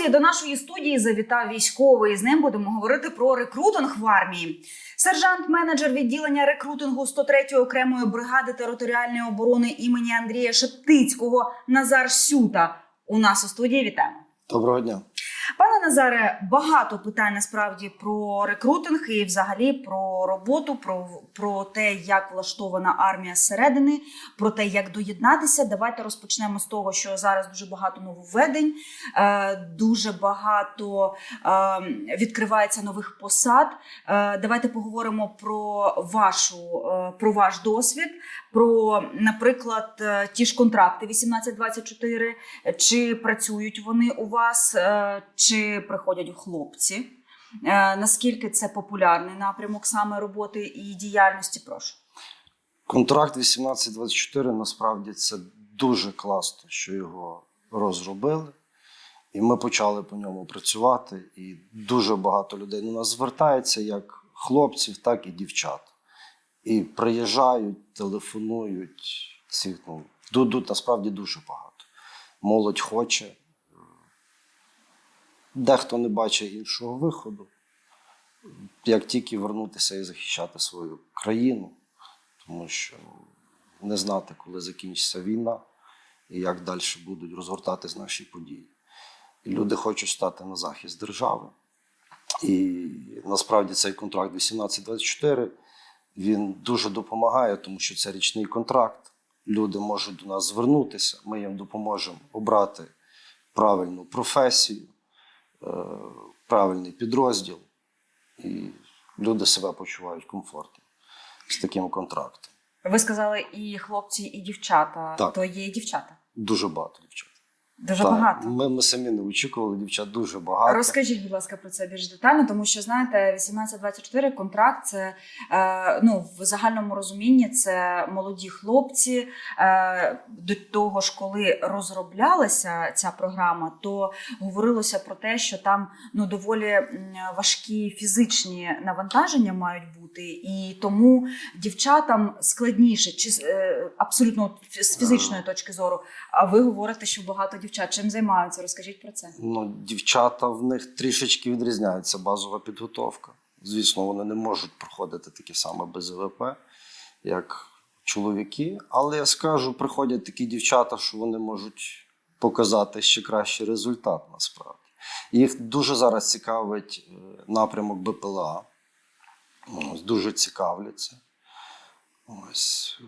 Друзі, до нашої студії завітав військовий. З ним будемо говорити про рекрутинг в армії. Сержант-менеджер відділення рекрутингу 103-ї окремої бригади територіальної оборони імені Андрія Шептицького Назар Сюта. У нас у студії вітаємо. Доброго дня. Пане Назаре, багато питань насправді про рекрутинг і взагалі про роботу, про, про те, як влаштована армія зсередини, про те, як доєднатися. Давайте розпочнемо з того, що зараз дуже багато нововведень, е, дуже багато е, відкривається нових посад. Е, давайте поговоримо про вашу про ваш досвід, про, наприклад, е, ті ж контракти 18-24, чи працюють вони у вас, е, чи приходять хлопці? Е, Наскільки це популярний напрямок саме роботи і діяльності? Прошу. Контракт 1824 насправді це дуже класно, що його розробили. І ми почали по ньому працювати. І дуже багато людей до нас звертається, як хлопців, так і дівчат. І приїжджають, телефонують. Ці, ну, тут насправді дуже багато. Молодь хоче. Дехто не бачить іншого виходу, як тільки вернутися і захищати свою країну, тому що не знати, коли закінчиться війна і як далі будуть розгортатись наші події. І люди хочуть стати на захист держави. І насправді цей контракт 1824 він дуже допомагає, тому що це річний контракт. Люди можуть до нас звернутися, ми їм допоможемо обрати правильну професію, е, правильний підрозділ, і люди себе почувають комфортно з таким контрактом. Ви сказали і хлопці, і дівчата. Так. То є і дівчата. Дуже багато дівчат. Дуже Так, багато. Ми, ми самі не очікували, дівчат дуже багато. Розкажіть, будь ласка, про це більш детально, тому що знаєте, 18-24 контракт це е, ну в загальному розумінні це молоді хлопці. Е, до того ж, коли розроблялася ця програма, то говорилося про те, що там ну доволі важкі фізичні навантаження мають бути, і тому дівчатам складніше, чи е, абсолютно з фізичної точки зору. А ви говорите, що багато дівчат чим займаються? Розкажіть про це. Ну, дівчата в них трішечки відрізняється базова підготовка. Звісно, вони не можуть проходити таке саме без ВП, як чоловіки. Але я скажу, приходять такі дівчата, що вони можуть показати ще кращий результат насправді. Їх дуже зараз цікавить е, напрямок БПЛА. Дуже цікавляться. Ось.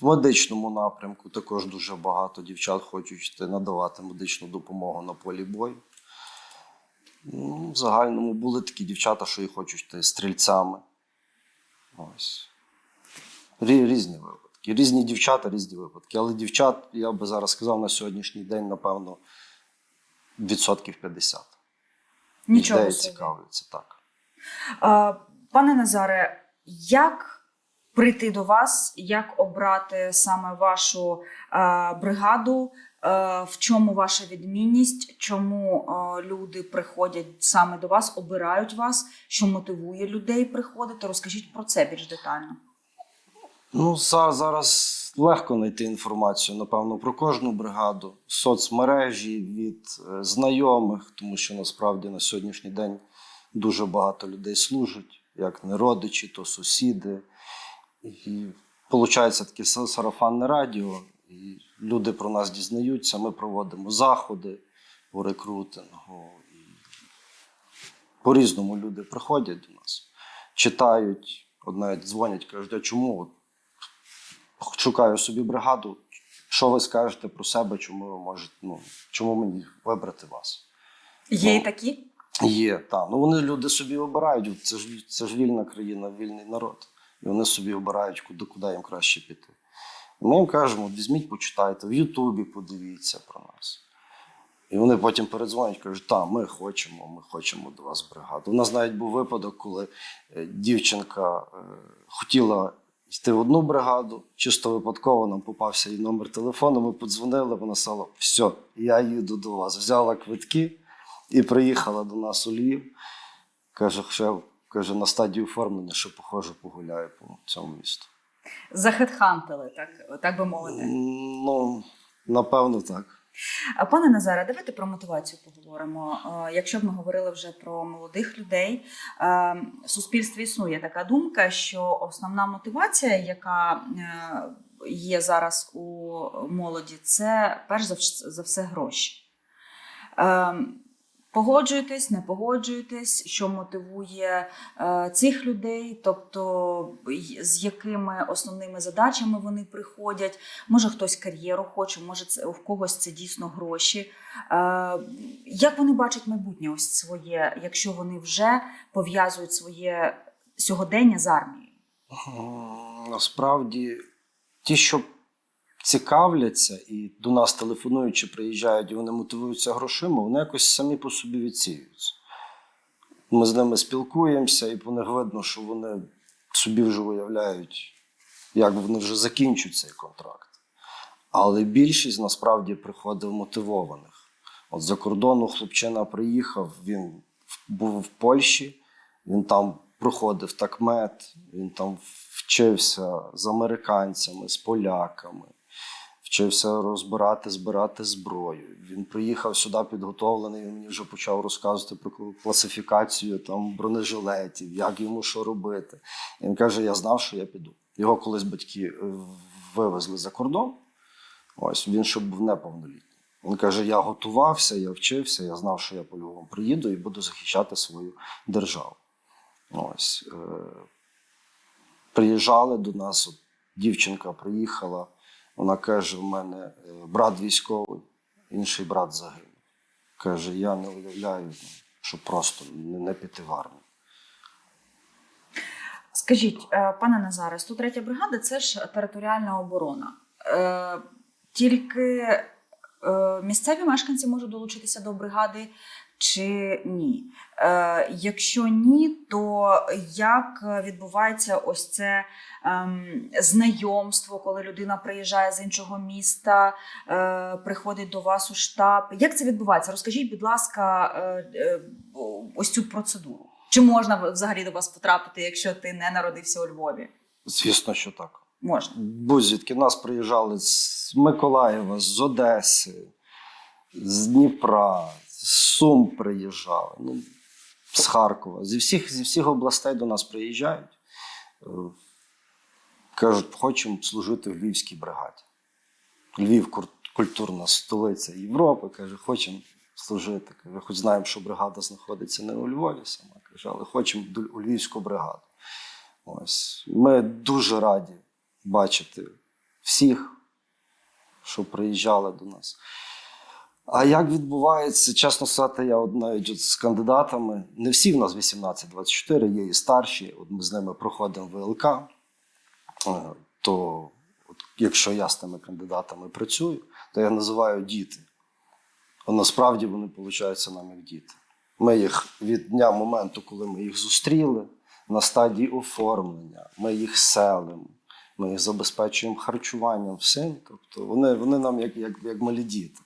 В медичному напрямку також дуже багато дівчат хочуть надавати медичну допомогу на полі бою. Ну, в загальному були такі дівчата, що і хочуть йти стрільцями. Ось. Різні випадки. Різні дівчата, різні випадки. Але дівчат, я би зараз сказав, на сьогоднішній день, напевно, відсотків 50. Нічого Ідеї цікавляться так. А, Пане Назаре, як прийти до вас, як обрати саме вашу е, бригаду? Е, в чому ваша відмінність? Чому е, люди приходять саме до вас, обирають вас? Що мотивує людей приходити? Розкажіть про це більш детально. Ну, зараз легко знайти інформацію, напевно, про кожну бригаду, соцмережі від знайомих, тому що насправді на сьогоднішній день дуже багато людей служать, як не родичі, то сусіди. І виходить таке сарафанне радіо, і люди про нас дізнаються. Ми проводимо заходи по рекрутингу. По-різному люди приходять до нас, читають, от навіть дзвонять, кажуть, а чому от шукаю собі бригаду. Що ви скажете про себе, чому ви можете, ну, чому мені вибрати вас? Є Ну, і такі? Є, так. Ну вони люди собі обирають. Це ж це ж вільна країна, вільний народ. І вони собі обирають, куди, куди їм краще піти. Ми їм кажемо: візьміть, почитайте, в Ютубі подивіться про нас. І вони потім передзвонять, і кажуть, так, ми хочемо, ми хочемо до вас бригаду. У нас навіть був випадок, коли е, дівчинка е, хотіла йти в одну бригаду, чисто випадково нам попався її номер телефону, ми подзвонили, вона сказала, все, я їду до вас. Взяла квитки і приїхала до нас у Львів. Каже, ще каже, на стадії оформлення, що похоже, погуляю по цьому місту. Захедхантили, так, так би мовити. Ну, напевно, так. Пане Назаре, давайте про мотивацію поговоримо. Якщо б ми говорили вже про молодих людей, в суспільстві існує така думка, що основна мотивація, яка е, є зараз у молоді, це перш за все гроші. Погоджуєтесь, не погоджуєтесь, що мотивує е, цих людей, тобто з якими основними задачами вони приходять. Може, хтось кар'єру хоче, може, це в когось це дійсно гроші. Е, як вони бачать майбутнє ось своє, якщо вони вже пов'язують своє сьогодення з армією? Насправді, ті, що цікавляться і до нас телефонують чи приїжджають, і вони мотивуються грошима, вони якось самі по собі відсіюються. Ми з ними спілкуємося, і по них видно, що вони собі вже уявляють, як вони вже закінчать цей контракт. Але більшість насправді приходить мотивованих. От за кордону хлопчина приїхав, він був в Польщі, він там проходив такмет, він там вчився з американцями, з поляками, вчився розбирати, збирати зброю. Він приїхав сюди підготовлений, він мені вже почав розказувати про класифікацію там, бронежилетів, як йому що робити. І він каже: Я знав, що я піду. Його колись батьки е, вивезли за кордон. Ось він ще був неповнолітній. Він каже: Я готувався, я вчився, я знав, що я по-любому приїду і буду захищати свою державу. Ось. Е, приїжджали до нас, дівчинка приїхала, вона каже: в мене е, брат військовий, інший брат загинув. Каже, я не уявляю, що просто не, піти в армію. Скажіть, е, пане Назаре, 103 бригада це ж територіальна оборона. Е, Тільки місцеві мешканці можуть долучитися до бригади чи ні? Е, Якщо ні, то як відбувається ось це ем, знайомство, коли людина приїжджає з іншого міста, е, приходить до вас у штаб? Як це відбувається? Розкажіть, будь ласка, е, е, ось цю процедуру. Чи можна взагалі до вас потрапити, якщо ти не народився у Львові? Звісно, що так. Можна. Будь-звідки нас приїжджали з Миколаєва, з Одеси, з Дніпра, Сум приїжджали, ну, з Харкова. Зі всіх, зі всіх областей до нас приїжджають. Е, Кажуть, хочемо служити в Львівській бригаді. Львів культурна столиця Європи. Каже, хочемо служити. Каже, хоч знаємо, що бригада знаходиться не у Львові сама, каже, але хочемо у Львівську бригаду. Ось. Ми дуже раді бачити всіх, що приїжджали до нас. А як відбувається, чесно сказати, я от навіть от з кандидатами, не всі в нас 18-24, є і старші, от ми з ними проходимо ВЛК, е, то от, якщо я з тими кандидатами працюю, то я називаю діти. А насправді вони получаються нам як діти. Ми їх від дня моменту, коли ми їх зустріли, на стадії оформлення, ми їх селимо, ми їх забезпечуємо харчуванням, всім. Тобто вони, вони нам як, як, як малі діти.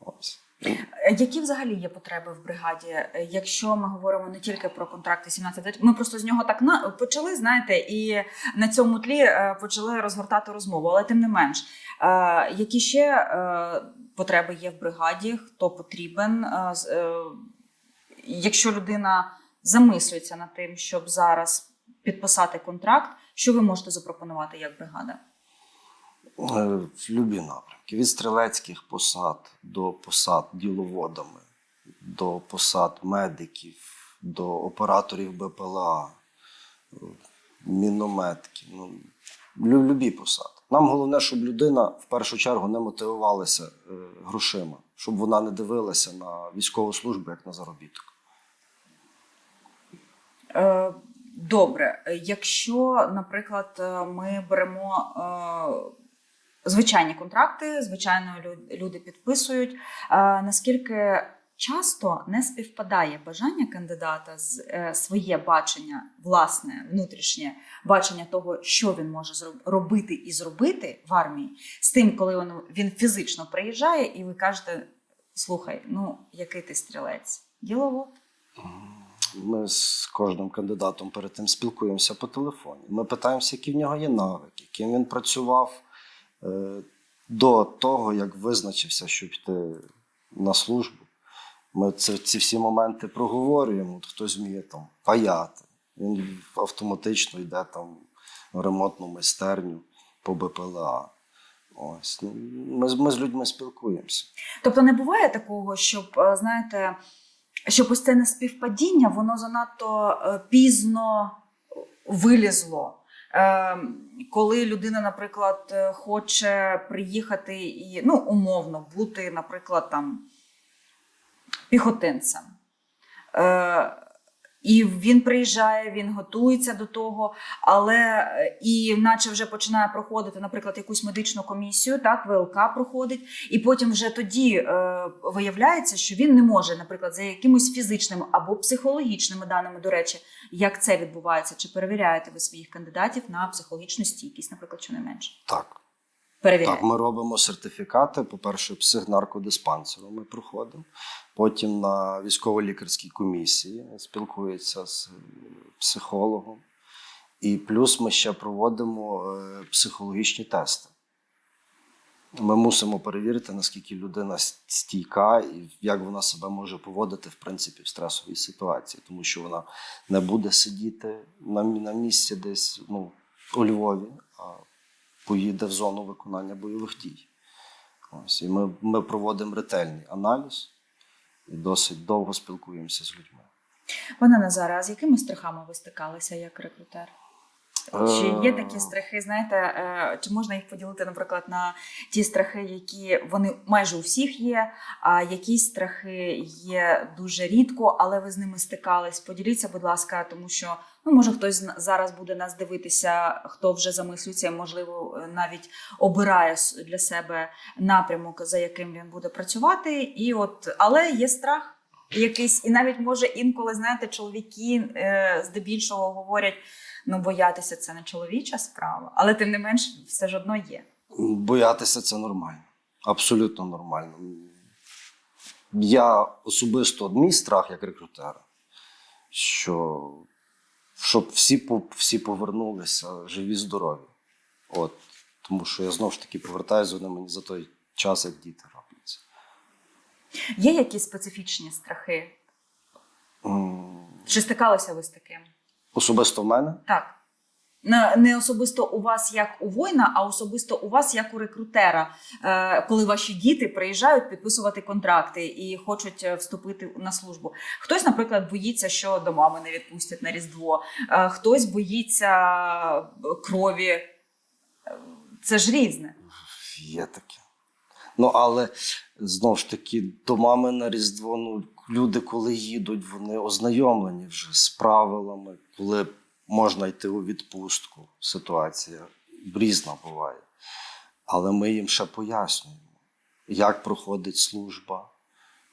Ось. Е, Які взагалі є потреби в бригаді? Е, Якщо ми говоримо не тільки про контракти 17 ми просто з нього так на почали, знаєте, і на цьому тлі е, почали розгортати розмову. Але тим не менш, які ще потреби є в бригаді? Хто потрібен? Якщо людина замислюється над тим, щоб зараз підписати контракт, що ви можете запропонувати як бригада? Любі напрямки. Від стрілецьких посад до посад діловодами, до посад медиків, до операторів БПЛА, мінометки. Ну, любі посади. Нам головне, щоб людина в першу чергу не мотивувалася е, грошима, щоб вона не дивилася на військову службу як на заробіток. Е, Добре, якщо, наприклад, е, ми беремо звичайні контракти, звичайно, лю- люди підписують. е, Наскільки часто не співпадає бажання кандидата з е, своє бачення, власне, внутрішнє бачення того, що він може робити і зробити в армії, з тим, коли він, він фізично приїжджає, і ви кажете: слухай, ну який ти стрілець? Ділово? Ми з кожним кандидатом перед тим спілкуємося по телефоні. Ми питаємося, які в нього є навики, ким він працював до того, як визначився, щоб йти на службу. Ми це, ці всі моменти проговорюємо. Хтось вміє там паяти. Він автоматично йде там в ремонтну майстерню по БПЛА. Ось. Ну, Ми, ми з людьми спілкуємося. Тобто не буває такого, щоб, е, знаєте, щоб ось це неспівпадіння, воно занадто е, пізно вилізло. Е, Коли людина, наприклад, е, хоче приїхати і ну, умовно бути, наприклад, там піхотинцем. І він приїжджає, він готується до того, але е, і наче вже починає проходити, наприклад, якусь медичну комісію, так, ВЛК проходить, і потім вже тоді е, виявляється, що він не може, наприклад, за якимось фізичними або психологічними даними, до речі, як це відбувається, чи перевіряєте ви своїх кандидатів на психологічну стійкість, наприклад, щонайменше? Так. Перевіряєте. Так, ми робимо сертифікати. По-перше, психнаркодиспансеру ми проходимо. Потім на військово-лікарській комісії спілкується з е, психологом. І плюс ми ще проводимо е, психологічні тести. Ми мусимо перевірити, наскільки людина стійка і як вона себе може поводити в принципі в стресовій ситуації, тому що вона не буде сидіти на, на місці десь ну, у Львові, а поїде в зону виконання бойових дій. Ось, і ми, ми проводимо ретельний аналіз і досить довго спілкуємося з людьми. Пане Назара, а з якими страхами ви стикалися як рекрутер? Чи є такі Е, страхи, знаєте, е, чи можна їх поділити, наприклад, на ті страхи, які вони майже у всіх є, а якісь страхи є дуже рідко, але ви з ними стикались? Поділіться, будь ласка, тому що ну може хтось зараз буде нас дивитися, хто вже замислюється, можливо, е, навіть обирає для себе напрямок, за яким він буде працювати. І от, але є страх. Якийсь, і навіть може інколи, знаєте, чоловіки здебільшого говорять: ну, боятися це не чоловіча справа, але тим не менш, все ж одно є. Боятися це нормально. Абсолютно нормально. Я особисто мій страх як рекрутера, що щоб всі, всі повернулися живі, здорові. От. Тому що я знову ж таки повертаюся, вони мені за той час, як діти робляться. Є якісь специфічні страхи? М, Чи стикалися ви з таким? Особисто в мене Так. Не особисто у вас як у воїна, а особисто у вас як у рекрутера, е, коли ваші діти приїжджають підписувати контракти і хочуть е, вступити на службу. Хтось, наприклад, боїться, що до мами не відпустять на Різдво, е, хтось боїться крові. Це ж різне. Є таке. Ну, але знову ж таки, до мами на Різдво, ну, люди, коли їдуть, вони ознайомлені вже з правилами, коли можна йти у відпустку. Ситуація різна буває. Але ми їм ще пояснюємо, як проходить служба,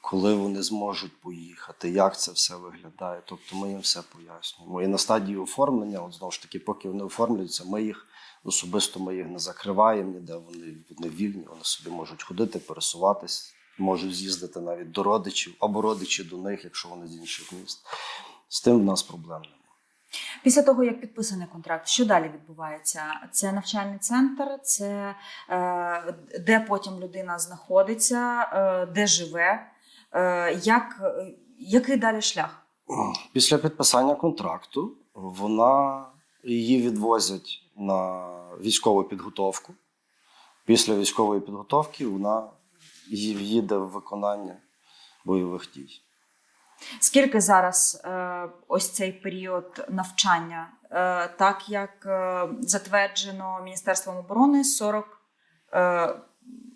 коли вони зможуть поїхати, як це все виглядає. Тобто ми їм все пояснюємо. І на стадії оформлення, от знову ж таки, поки вони оформлюються, ми їх особисто ми їх не закриваємо ніде, вони, вони вільні, вони собі можуть ходити, пересуватись, можуть з'їздити навіть до родичів або родичі до них, якщо вони з інших міст. З тим в нас проблем немає. Після того, як підписаний контракт, що далі відбувається? Це навчальний центр, це е, де потім людина знаходиться, е, де живе, е, як, який далі шлях? Після підписання контракту вона її відвозять на військову підготовку. Після військової підготовки вона їде в виконання бойових дій. Скільки зараз е, ось цей період навчання, е, так як е, затверджено Міністерством оборони 40 е,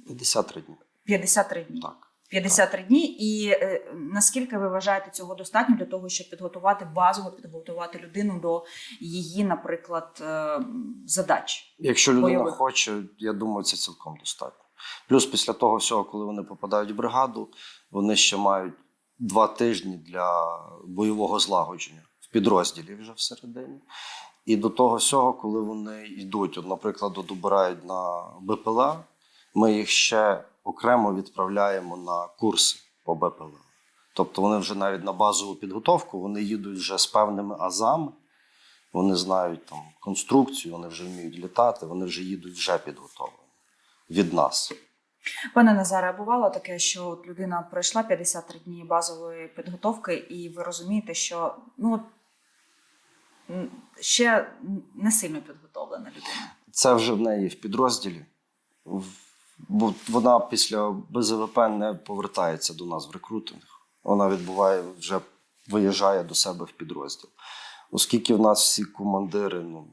53 дні. 53 дні. Так. 53 дні. І е, наскільки ви вважаєте цього достатньо для того, щоб підготувати базово, підготувати людину до її, наприклад, е, задач? Якщо людина Бойових. хоче, я думаю, це цілком достатньо. Плюс після того всього, коли вони попадають в бригаду, вони ще мають два тижні для бойового злагодження в підрозділі вже всередині. І до того всього, коли вони йдуть, от, наприклад, от обирають на БПЛА, ми їх ще окремо відправляємо на курси по БПЛА. Тобто вони вже навіть на базову підготовку вони їдуть вже з певними азами, вони знають там конструкцію, вони вже вміють літати, вони вже їдуть вже підготовлені. Від нас. Пане Назаре, бувало таке, що от людина пройшла 53 дні базової підготовки, і ви розумієте, що ну ще не сильно підготовлена людина. Це вже в неї в підрозділі. Бо вона після БЗВП не повертається до нас в рекрутинг. Вона відбуває, вже виїжджає до себе в підрозділ. Оскільки в нас всі командири, ну,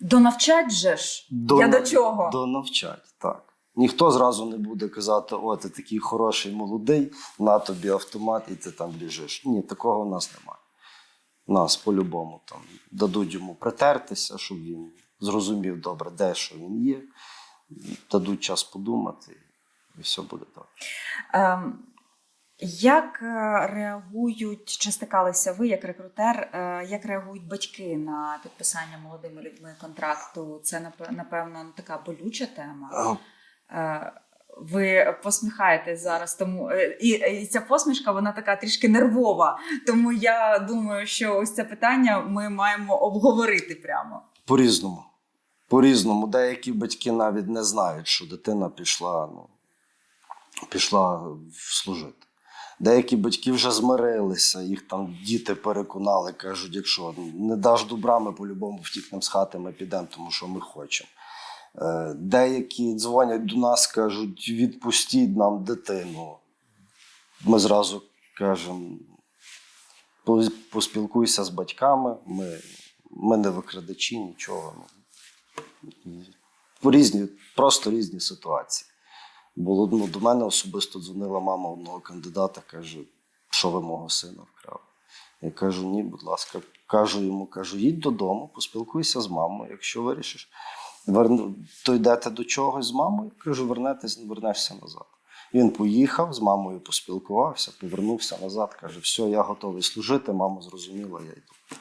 Донавчать же ж. До- Я до чого? До навчать, так. Ніхто зразу не буде казати, о, ти такий хороший молодий, на тобі автомат, і ти там біжиш. Ні, такого в нас немає. Нас по-любому там дадуть йому притертися, щоб він зрозумів добре, де що він є. Дадуть час подумати, і все буде добре. Ем, як е, реагують, чи стикалися ви як рекрутер, е, як реагують батьки на підписання молодими людьми контракту? Це напевно така болюча тема. Е, Ви посміхаєтесь зараз, тому е, і, і ця посмішка вона така трішки нервова. Тому я думаю, що ось це питання ми маємо обговорити прямо. По-різному. По-різному. Деякі батьки навіть не знають, що дитина пішла, ну, пішла служити. Деякі батьки вже змирилися, їх там діти переконали, кажуть, якщо не даш добра, ми по-любому втікнемо з хати, ми підемо, тому що ми хочемо. Е, Деякі дзвонять до нас, кажуть, відпустіть нам дитину. Ми зразу кажемо, поспілкуйся з батьками, ми, ми не викрадачі, нічого. Ну, різні, просто різні ситуації. Було ну, до мене особисто дзвонила мама одного кандидата, каже, що ви мого сина вкрали. Я кажу, ні, будь ласка, кажу йому, кажу, їдь додому, поспілкуйся з мамою. Якщо вирішиш, то йдете до чогось з мамою, кажу, вернетесь, вернешся назад. Він поїхав, з мамою поспілкувався, повернувся назад, каже, все, я готовий служити, мама зрозуміла, я йду.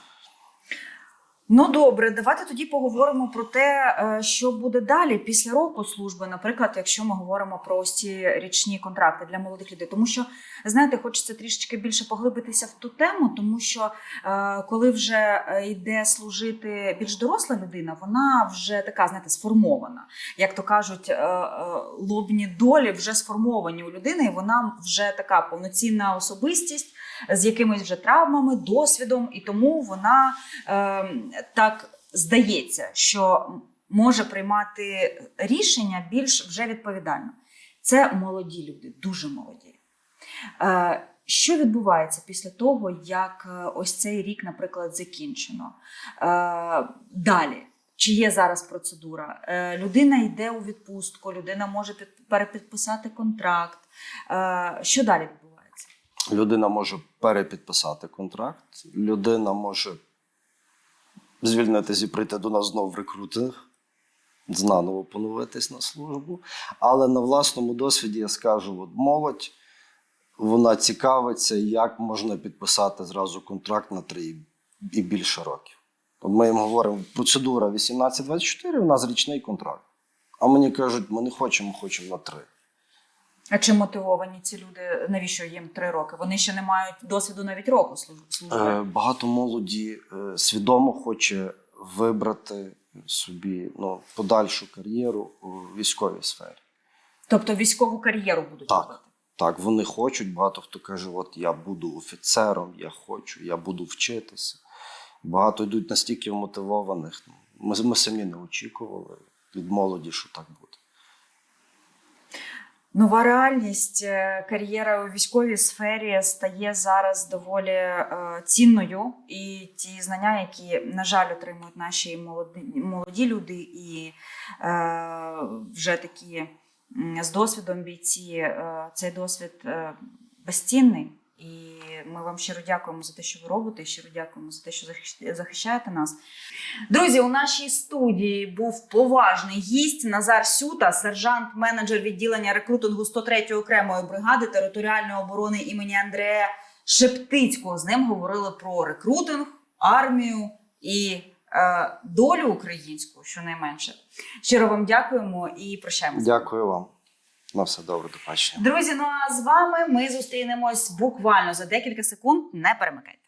Ну добре, давайте тоді поговоримо про те, е, що буде далі після року служби. Наприклад, якщо ми говоримо про ось ці річні контракти для молодих людей, тому що знаєте, хочеться трішечки більше поглибитися в ту тему, тому що е, коли вже е, йде служити більш доросла людина, вона вже така, знаєте, сформована. Як то кажуть, лобні долі вже сформовані у людини, і вона вже така повноцінна особистість з якимись вже травмами, досвідом, і тому вона е, так здається, що може приймати рішення більш вже відповідально. Це молоді люди, дуже молоді. Е, що відбувається після того, як е, ось цей рік, наприклад, закінчено? Е, далі. Чи є зараз процедура? Людина йде у відпустку, людина може перепідписати контракт. Що далі відбувається? Людина може перепідписати контракт, людина може звільнитися і прийти до нас знову в рекрутинг, знаново поновитись на службу. Але на власному досвіді я скажу: от молодь, вона цікавиться, як можна підписати зразу контракт на три і більше років. Ми їм говоримо, процедура 18-24, у нас річний контракт. А мені кажуть, ми не хочемо, хочемо на три. А чи мотивовані ці люди? Навіщо їм три роки? Вони ще не мають досвіду навіть року служби. Е, Багато молоді е, свідомо хоче вибрати собі ну, подальшу кар'єру у військовій сфері. Тобто військову кар'єру будуть Так. робити. Так, вони хочуть. Багато хто каже: от я буду офіцером, я хочу, я буду вчитися. Багато йдуть настільки вмотивованих. Ми, ми самі не очікували від молоді, що так буде. Нова реальність е, кар'єра у військовій сфері стає зараз доволі е, цінною, і ті знання, які на жаль отримують наші молоді, молоді люди, і е, вже такі з досвідом бійці, е, цей досвід безцінний. І ми вам щиро дякуємо за те, що ви робите, і щиро дякуємо за те, що захищ- захищаєте нас. Друзі, у нашій студії був поважний гість Назар Сюта, сержант-менеджер відділення рекрутингу 103-ї окремої бригади територіальної оборони імені Андрея Шептицького. З ним говорили про рекрутинг, армію і е, долю українську, щонайменше. Щиро вам дякуємо і прощаємося. Дякую вам. На все добре, до побачення. Друзі, ну а з вами ми зустрінемось буквально за декілька секунд. Не перемикайте.